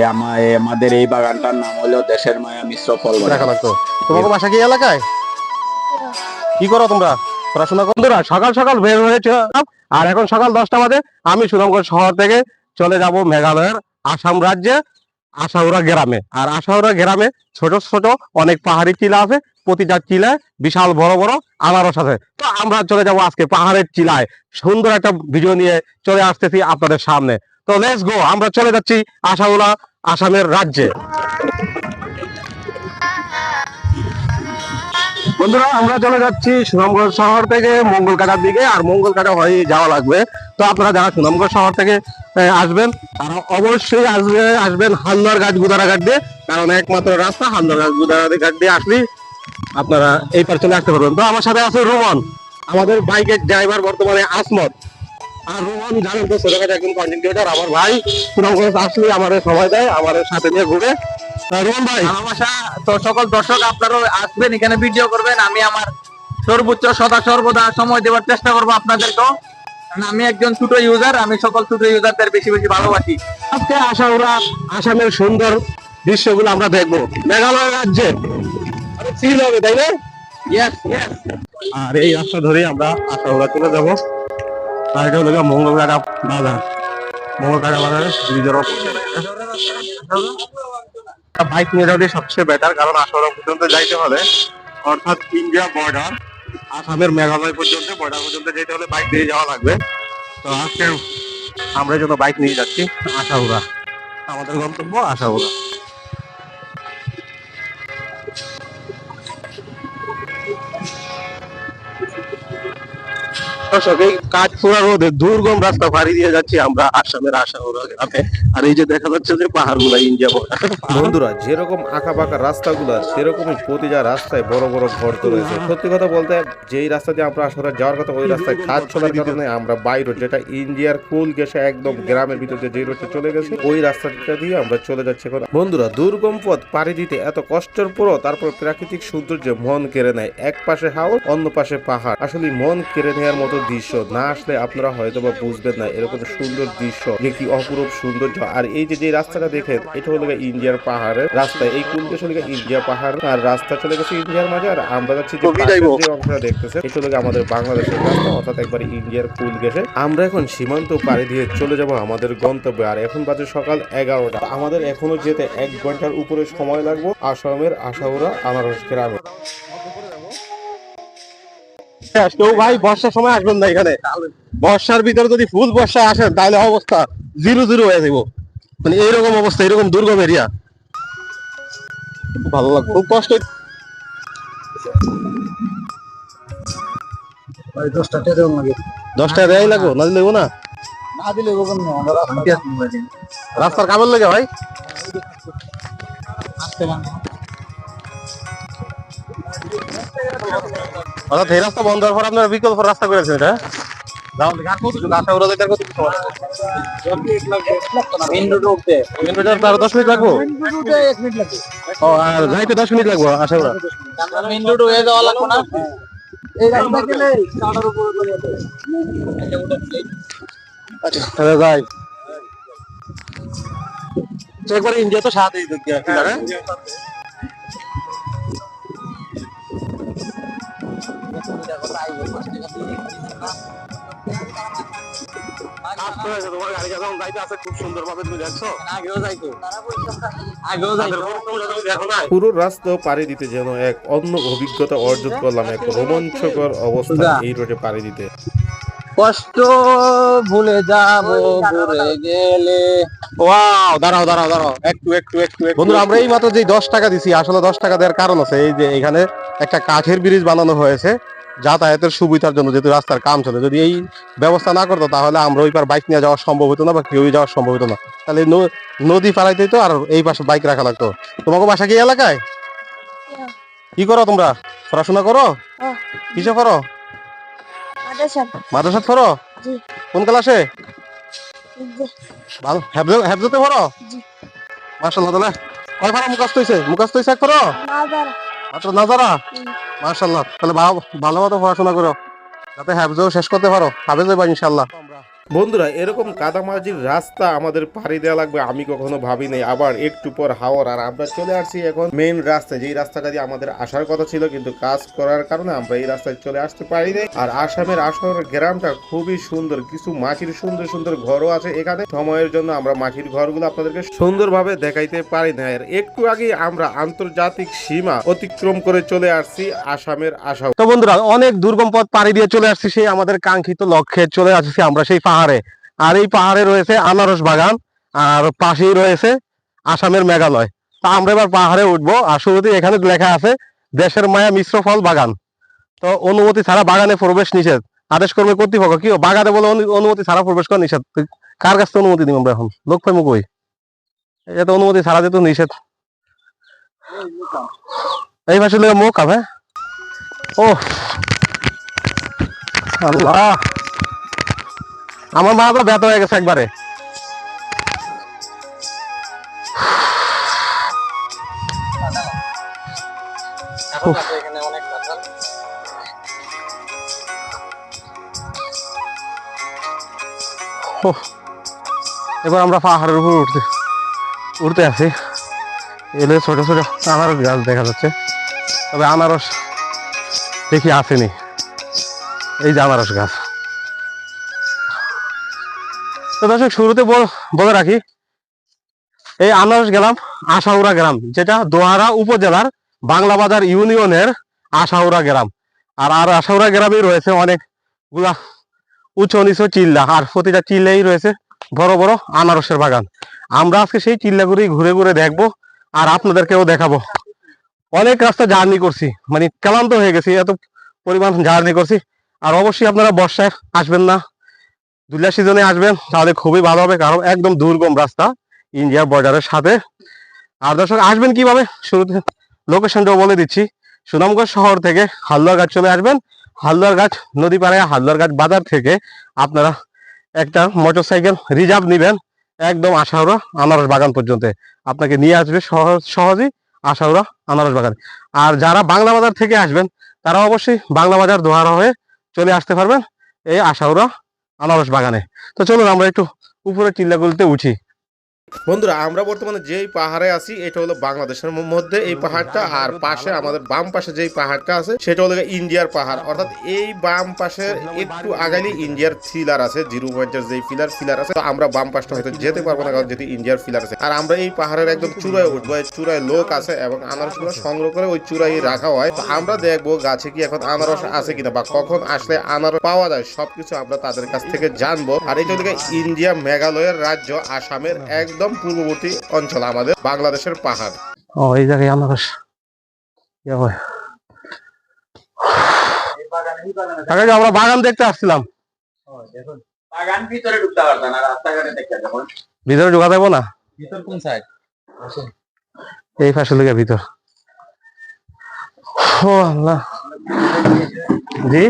আমাদের এই বাগানটার নাম হলো দেশের মায়া মিশ্র ফল। দেখা তোমাকে বাসা কি এলাকায়? কি করো তোমরা? পড়াশোনা বন্ধুরা, সকাল সকাল বের হয়েছে আর এখন সকাল দশটা বাজে। আমি সুনামগঞ্জ শহর থেকে চলে যাব মেঘালয়ের আসাম রাজ্যে আশাউরা গ্রামে। আর আশাউরা গ্রামে ছোট ছোট অনেক পাহাড়ি চিলা আছে। প্রতিটা চিলায় বিশাল বড় বড় আনারস আছে। তো আমরা চলে যাব আজকে পাহাড়ের চিলায় সুন্দর একটা ভিডিও নিয়ে চলে আসতেছি আপনাদের সামনে। তো লেস গো আমরা চলে যাচ্ছি আশাউরা আসামের রাজ্যে। বন্ধুরা, আমরা চলে যাচ্ছি সুনামগঞ্জ শহর থেকে মঙ্গলকাটার দিকে, আর মঙ্গলকাটা হয়ে যাওয়া লাগবে। তো আপনারা যারা সুনামগঞ্জ শহর থেকে আসবেন, তারা অবশ্যই আসবে, আসবেন হালদার গাছ গুদারা ঘাট দিয়ে। কারণ একমাত্র রাস্তা, হালদার গাছ গুদারা ঘাট দিয়ে আসলে আপনারা এই পার চলে আসতে পারবেন। তো আমার সাথে আছে রোমান, আমাদের বাইকের ড্রাইভার বর্তমানে আসমত। আর রোমান জানেন তো ছোটখাটো একজন কন্টেন্ট ক্রিয়েটার আমার ভাই আসলে সময় দেয় সাথে নিয়ে ঘুরে। তা রোমান ভাই। ভালোবাসা তো সকল দর্শক আপনারাও আসবেন এখানে ভিডিও করবেন। আমি আমার সর্বোচ্চ সদা সর্বদা সময় দেওয়ার চেষ্টা করব আপনাদেরকেও। আমি একজন ছোট ইউজার আমি সকল ছোট ইউজারদের বেশি বেশি ভালোবাসি। আজকে আসা ওরা আসামের সুন্দর দৃশ্যগুলো আমরা দেখব। মেঘালয় রাজ্যে। হবে তাই না? আর এই রাস্তা ধরে আমরা আশা ওরা চলে যাব। আর এটা হলো গিয়ে মঙ্গলগাড়া বাজার মঙ্গলগাড়া বাজারে ব্রিজের বাইক নিয়ে যাওয়াটাই সবচেয়ে বেটার কারণ আসাওড়া পর্যন্ত যাইতে হলে অর্থাৎ ইন্ডিয়া বর্ডার আসামের মেঘালয় পর্যন্ত বর্ডার পর্যন্ত যেতে হলে বাইক নিয়ে যাওয়া লাগবে তো আজকে আমরা জন্য বাইক নিয়ে যাচ্ছি আশাউড়া আমাদের গন্তব্য আশাউড়া দর্শক এই কাঠপুরা রোদে দুর্গম রাস্তা পাড়ি দিয়ে যাচ্ছি আমরা আসামের আশাউড়া গ্রামে। আর এই যে দেখা যাচ্ছে যে পাহাড়গুলা ইন্ডিয়া বর্ডার বন্ধুরা যেরকম আঁকা বাঁকা রাস্তাগুলো সেরকমই প্রতিটা রাস্তায় বড় বড় গর্ত রয়েছে সত্যি কথা বলতে যেই রাস্তা দিয়ে আমরা আসলে যাওয়ার কথা ওই রাস্তায় কাজ চলার কারণে আমরা বাই রোড যেটা ইন্ডিয়ার কুল গেছে একদম গ্রামের ভিতরে যে রোডটা চলে গেছে ওই রাস্তাটা দিয়ে আমরা চলে যাচ্ছি এখন। বন্ধুরা দুর্গম পথ পাড়ি দিতে এত কষ্টের পরও তারপর প্রাকৃতিক সৌন্দর্য মন কেড়ে নেয়। এক পাশে হাওর অন্য পাশে পাহাড়। আসলে মন কেড়ে নেওয়ার মতো দৃশ্য না আসলে আপনারা হয়তো বা বুঝবেন না এরকম সুন্দর দৃশ্য যে কি অপরূপ সৌন্দর্য। আর এই যে যে রাস্তাটা দেখেন এটা হলো ইন্ডিয়ার পাহাড়ের রাস্তা। এই কুল গেছে হলো গিয়ে ইন্ডিয়া পাহাড় আর রাস্তা চলে গেছে ইন্ডিয়ার মাঝে। আর আমরা যাচ্ছি। যে অংশটা দেখতেছে এটা হলো আমাদের বাংলাদেশের রাস্তা। অর্থাৎ একবার ইন্ডিয়ার কুল গেছে আমরা এখন সীমান্ত পাড়ি দিয়ে চলে যাব আমাদের গন্তব্যে। আর এখন বাজে সকাল এগারোটা। আমাদের এখনও যেতে এক ঘণ্টার উপরে সময় লাগবে। আসামের আশাউরা আনারস গ্রামে। কেউ ভাই বর্ষার সময় আসবেন না এখানে। বর্ষার ভিতরে যদি ফুল বর্ষায় আসেন তাহলে অবস্থা জিরো জিরো হয়ে যাব মানে এইরকম অবস্থা এরকম দুর্গম এরিয়া ভালো লাগবে খুব কষ্ট দশটা দেয় লাগবো না দিলে না? না দিলে রাস্তার কামের লাগে ভাই। অর্থাৎ এই রাস্তা বন্ধ হওয়ার পর আপনারা বিকল্প রাস্তা করেছেন এটা? মেন মেন দশ মিনিট লাগবো? এক মিনিট লাগবে। ও আর যাইতে দশ মিনিট লাগবো আশা ওরা আমরা মেন রোড হয়ে যাওয়া লাগবে না? এই রাস্তা গেলে কাটার উপরে চলে যেতে তাহলে যাই। একবার ইন্ডিয়া তো সাথে পুরো রাস্তা পাড়ি দিতে যেন এক অন্য অভিজ্ঞতা অর্জন করলাম এক রোমাঞ্চকর অবস্থা এই রোডে পাড়ি দিতে। কষ্ট ভুলে যাব ঘুরে গেলে। ওয়াও দাঁড়াও দাঁড়াও দাঁড়াও। একটু একটু একটু বন্ধুরা আমরা এই মাত্র যে দশ টাকা দিছি আসলে দশ টাকা দেওয়ার কারণ আছে। এই যে এখানে একটা কাঠের ব্রিজ বানানো হয়েছে। যাতায়াতের সুবিধার জন্য যেহেতু রাস্তার কাম চলে যদি এই ব্যবস্থা না করতো তাহলে আমরা ওই পার বাইক নিয়ে যাওয়া সম্ভব হতো না বা কেউই যাওয়া সম্ভব হতো না। তাহলে নদী পাড়াইতে তো আর এই পাশে বাইক রাখা লাগতো। তোমাকে বাসা কি এলাকায়? কি করো তোমরা? পড়াশোনা করো? হ্যাঁ। কিসে করো মাদ্রাসা জি। কোন ক্লাসে? ভালো হ্যাবজতে পড়ো? মার্শাল্লাহ তাহলে। কয় ফারা মুখাস্ত হয়েছে মুখাস্ত হয়েছে করো মাত্র নাজারা। মার্শাল্লাহ তাহলে ভালো মতো পড়াশোনা করো। যাতে হ্যাবজও শেষ করতে পারো। হাফেজ হইবা ইনশাল্লাহ বন্ধুরা, এরকম কাদামাজির রাস্তা আমাদের পাড়ি দেওয়া লাগবে, আমি কখনো ভাবি নাই আবার একটু পর হাওর, আর আমরা চলে আসছি এখন মেইন রাস্তায়। যেই রাস্তাটা দিয়ে আমাদের আসার কথা ছিল, কিন্তু কাজ করার কারণে আমরা এই রাস্তায় চলে আসতে পারি নাই আর আসামের আসর গ্রামটা খুবই সুন্দর, কিছু মাটির সুন্দর সুন্দর ঘরও আছে এখানে। সময়ের জন্য আমরা মাটির ঘরগুলো আপনাদেরকে সুন্দরভাবে দেখাইতে পারি না। আর একটু আগে আমরা আন্তর্জাতিক সীমা অতিক্রম করে চলে আসছি আসামের আশা তো বন্ধুরা, অনেক দুর্গম পথ পাড়ি দিয়ে চলে আসছি সেই আমাদের কাঙ্ক্ষিত লক্ষ্যে চলে আসছি আমরা সেই পাহাড়ে। আর এই পাহাড়ে রয়েছে আনারস বাগান, আর পাশেই রয়েছে আসামের মেঘালয়। তা আমরা এবার পাহাড়ে উঠবো, আর শুরুতে এখানে লেখা আছে, দেশের মায়া মিশ্র ফল বাগান। তো অনুমতি ছাড়া বাগানে প্রবেশ নিষেধ। আদেশ করবে কর্তৃপক্ষ, কি বাগানে বলে অনু- অনুমতি ছাড়া প্রবেশ করা নিষেধ? কার কাছ থেকে অনুমতি দিব আমরা এখন? লোক পাইমু কই এটা তো অনুমতি ছাড়া যেত নিষেধ। এই পাশে লেগে মুখ হবে ও আল্লাহ। আমার মা তো ব্যথা হয়ে গেছে একবারে। এবার আমরা পাহাড়ের উপর উঠতে উঠতে আছি এলে ছোট ছোট আনারস গাছ দেখা যাচ্ছে। তবে আনারস দেখি আসেনি। এই যে আনারস গাছ। তো দর্শক, শুরুতে বল- রাখি, এই আনারস গেলাম আশাউড়া গ্রাম, যেটা দোহারা উপজেলার বাংলা বাজার ইউনিয়নের আশাউড়া গ্রাম। আর আর আশাউড়া গ্রামে রয়েছে অনেকগুলা উঁচু নিচু চিল্লা, আর প্রতিটা চিল্লাই রয়েছে বড় বড় আনারসের বাগান। আমরা আজকে সেই চিল্লাগুলি ঘুরে ঘুরে দেখব আর আপনাদেরকেও দেখাবো। অনেক রাস্তা জার্নি করছি মানে ক্লান্ত হয়ে গেছি, এত পরিমাণ জার্নি করছি, আর অবশ্যই আপনারা বর্ষায় আসবেন না। দুলিয়া সিজনে আসবেন, তাহলে খুবই ভালো হবে, কারণ একদম দুর্গম রাস্তা ইন্ডিয়ার বর্ডারের সাথে। আর দর্শক, আসবেন কীভাবে? শুরুতে লোকেশনটাও বলে দিচ্ছি। সুনামগঞ্জ শহর থেকে হালুয়াঘাট চলে আসবেন। হালুয়াঘাট নদী পাড়ায় পাড়ে হালুয়াঘাট বাজার থেকে আপনারা একটা মোটরসাইকেল রিজার্ভ নিবেন, একদম আশাউড়া আনারস বাগান পর্যন্ত। আপনাকে নিয়ে আসবে সহজ সহজেই আশাউড়া আনারস বাগান। আর যারা বাংলা বাজার থেকে আসবেন, তারা অবশ্যই বাংলা বাজার দোহারা হয়ে চলে আসতে পারবেন। এই আশাউড়া আনারস বাগানে। তো চলুন আমরা একটু উপরে টিল্লাগুলিতে উঠি। বন্ধুরা, আমরা বর্তমানে যেই পাহাড়ে আছি, এটা হলো বাংলাদেশের মধ্যে এই পাহাড়টা। আর পাশে আমাদের বাম পাশে যেই পাহাড়টা আছে, সেটা হলো ইন্ডিয়ার পাহাড়। অর্থাৎ এই বাম পাশে একটু আগালি ইন্ডিয়ার ফিলার আছে, জিরো পয়েন্টের যেই ফিলার ফিলার আছে। আমরা বাম পাশটা হয়তো যেতে পারব না, কারণ যেটি ইন্ডিয়ার ফিলার আছে। আর আমরা এই পাহাড়ের একদম চূড়ায় উঠবো, এই চূড়ায় লোক আছে এবং আনারসগুলো সংগ্রহ করে ওই চূড়ায় রাখা হয়। আমরা দেখব গাছে কি এখন আনারস আছে কিনা, বা কখন আসলে আনারস পাওয়া যায়, সবকিছু আমরা তাদের কাছ থেকে জানব। আর এটা হলো ইন্ডিয়া মেঘালয়ের রাজ্য, আসামের একদম পূর্ববর্তী অঞ্চল আমাদের বাংলাদেশের পাহাড়। ও এই জায়গায় আনারস আমরা বাগান দেখতে আসছিলাম। বাগান ভিতরে ঢুকতে না রাস্তাঘাটে দেখতে ভিতরে ঢোকা যাব না? ভিতর কোন সাইড এই পাশে লেগে ভিতর। ও আল্লাহ। জি?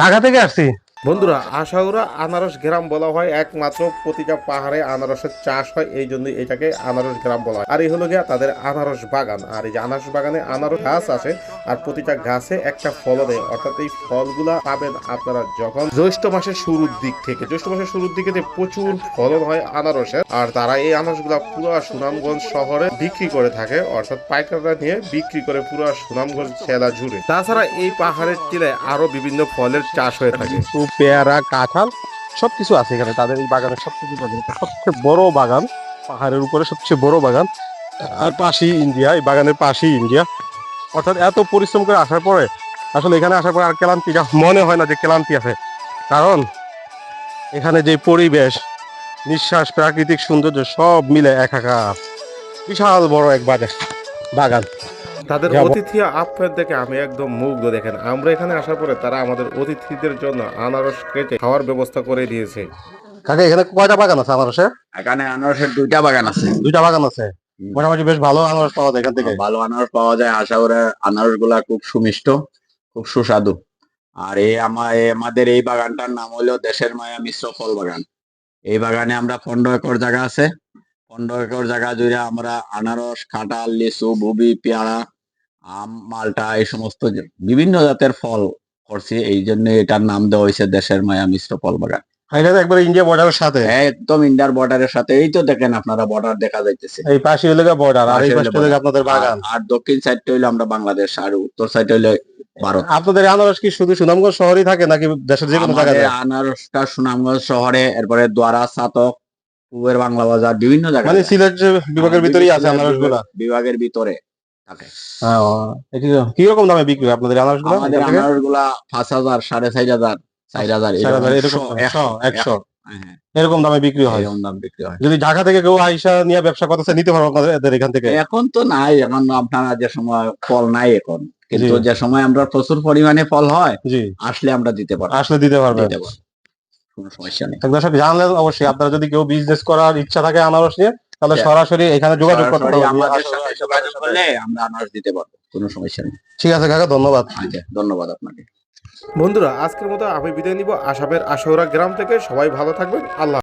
ঢাকা থেকে আসছি? বন্ধুরা, আশাউরা আনারস গ্রাম বলা হয়, একমাত্র প্রতিটা পাহাড়ে আনারসের চাষ হয়, এই জন্য এটাকে আনারস গ্রাম বলা হয়। আর এই হলো গিয়া তাদের আনারস বাগান। আর এই যে আনারস বাগানে আনারস গাছ আছে, আর প্রতিটা গাছে একটা ফল দেয়। অর্থাৎ এই ফলগুলা পাবেন আপনারা যখন জ্যৈষ্ঠ মাসের শুরুর দিক থেকে। জ্যৈষ্ঠ মাসের শুরুর দিকে যে প্রচুর ফলন হয় আনারসের, আর তারা এই আনারসগুলা পুরো সুনামগঞ্জ শহরে বিক্রি করে থাকে। অর্থাৎ পাইকাররা নিয়ে বিক্রি করে পুরো সুনামগঞ্জ জেলা জুড়ে। তাছাড়া এই পাহাড়ের টিলায় আরও বিভিন্ন ফলের চাষ হয়ে থাকে। পেয়ারা, কাঁঠাল সব কিছু আছে এখানে। তাদের এই বাগানে সবকিছু পাবেন এটা সবচেয়ে বড় বাগান। পাহাড়ের উপরে সবচেয়ে বড় বাগান। আর পাশেই ইন্ডিয়া। এই বাগানের পাশেই ইন্ডিয়া। অর্থাৎ এত পরিশ্রম করে আসার পরে, আসলে এখানে আসার পরে আর ক্লান্তিটা মনে হয় না যে ক্লান্তি আছে। কারণ এখানে যে পরিবেশ, নিঃশ্বাস, প্রাকৃতিক সৌন্দর্য সব মিলে একাকার। বিশাল বড় এক বাজার বাগান। তাদের অতিথি আপ্যায়ন দেখে আমি একদম মুগ্ধ দেখেন। আমরা এখানে আসার পরে তারা আমাদের অতিথিদের জন্য আনারস কেটে খাওয়ার ব্যবস্থা করে দিয়েছে। কাকা এখানে কয়টা বাগান আছে আনারসে এখানে আনারসের দুইটা বাগান আছে। দুইটা বাগান আছে? মোটামুটি বেশ ভালো আনারস পাওয়া যায় এখান থেকে। ভালো আনারস পাওয়া যায়। আশা করে আনারসগুলা খুব সুমিষ্ট খুব সুস্বাদু। আর এই আমা- এই আমাদের এই বাগানটার নাম হলো দেশের মায়া মিশ্র ফল বাগান। এই বাগানে আমরা পনেরো একর জায়গা আছে। পনেরো একর জায়গা জুড়ে আমরা আনারস কাঁঠাল লিচু বুবি পেয়ারা আম মালটা এই সমস্ত বিভিন্ন জাতের ফল করছি এই জন্য এটার নাম দেওয়া হয়েছে দেশের মায়া মিশ্র ফল বাগান। এটা একবার ইন্ডিয়া বর্ডারের সাথে। একদম ইন্ডিয়ার বর্ডারের সাথে। এই তো দেখেন আপনারা বর্ডার দেখা যাইতেছে। এই পাশে হইলে বর্ডার আর এই পাশে আপনাদের বাগান। আর- দক্ষিণ সাইডটা হইল আমরা বাংলাদেশ আর উত্তর সাইড হইল ভারত। আপনাদের আনারস কি শুধু সুনামগঞ্জ শহরই থাকে নাকি দেশের যে কোনো জায়গায় আনারসটা সুনামগঞ্জ শহরে এরপরে দ্বারা সাতক পূবের বাংলা বাজার বিভিন্ন জায়গায় মানে সিলেট বিভাগের হ্যাঁ, ভিতরেই আছে বিভিন্ন আনারস বিভাগের ভিতরে। থাকে কি রকম দামে বিক্রি হয় আপনাদের আনারসগুলা আমাদের আনারসগুলা পাঁচ হাজার সাড়ে চার হাজার চার হাজার এরকম একশো একশো হ্যাঁ, এরকম দামে বিক্রি হয়? এরকম দাম বিক্রি হয়। যদি ঢাকা থেকে কেউ আইসা নিয়ে ব্যবসা করতেছে নিতে পারব আপনাদের এখান থেকে? এখন তো নাই এখন আপনারা যে সময় ফল নাই এখন। কিন্তু। যে সময় আমরা প্রচুর পরিমাণে ফল হয় আসলে আমরা দিতে পারব। আসলে দিতে পারব। কোনো সমস্যা নেই। দর্শক জানলেন অবশ্যই। আপনারা যদি কেউ বিজনেস করার ইচ্ছা থাকে আনারস নিয়ে তাহলে হ্যাঁ। সরাসরি এখানে যোগাযোগ করতে পারব পারবেন আমাদের সাথে যোগাযোগ করলে আমরা আনারস দিতে পারব কোনো সমস্যা নেই। ঠিক আছে কাকা ধন্যবাদ। ধন্যবাদ আপনাকে। বন্ধুরা আজকের মতো আমি বিদায় নিব। আসামের আশৌরা গ্রাম থেকে সবাই ভালো থাকবেন। আল্লাহ